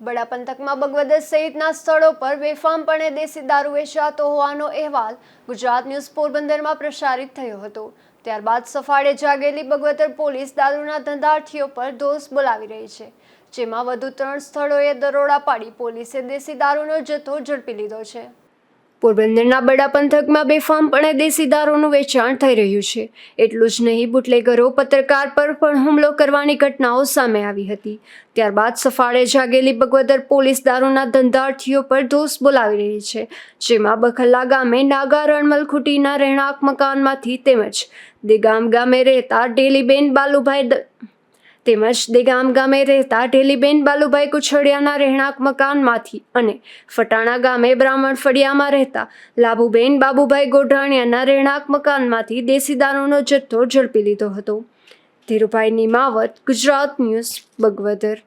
બડા પંથકમાં બગવદર સહિતના સ્થળો પર બેફામપણે દેશી દારૂ વેચાતો હોવાનો અહેવાલ ગુજરાત ન્યૂઝ પોરબંદરમાં પ્રસારિત થયો હતો. ત્યારબાદ સફાળે જાગેલી બગવદર પોલીસ દારૂના ધંધાર્થીઓ પર દોષ બોલાવી રહી છે. જેમાં વધુ ત્રણ સ્થળોએ દરોડા પાડી પોલીસે દેશી દારૂનો જથ્થો ઝડપી લીધો છે. પોરબંદરના બડા પંથકમાં બેફામપણે દેશી દારૂનું વેચાણ થઈ રહ્યું છે. એટલું જ નહીં, બુટલેગરો પત્રકાર પર પણ હુમલો કરવાની ઘટનાઓ સામે આવી હતી. ત્યારબાદ સફાળે જાગેલી બગવદર પોલીસ દારૂના ધંધાર્થીઓ પર દોષ બોલાવી રહી છે, જેમાં બખલ્લા ગામે નાગા રણમલ ખૂટીના રહેણાંક મકાનમાંથી તેમજ દેગામ ગામે રહેતા ડેલીબેન બાલુભાઈ તેમજ દેગામ ગામે રહેતા ઢેલીબેન બાલુભાઈ કુછડિયાના રહેણાંક મકાનમાંથી અને ફટાણા ગામે બ્રાહ્મણ ફળિયામાં રહેતા લાભુબેન બાબુભાઈ ગોઢાણિયાના રહેણાંક મકાનમાંથી દેશી દારૂનો જથ્થો ઝડપી લીધો હતો. ધીરુભાઈ નિમાવત, ગુજરાત ન્યૂઝ, બગવદર.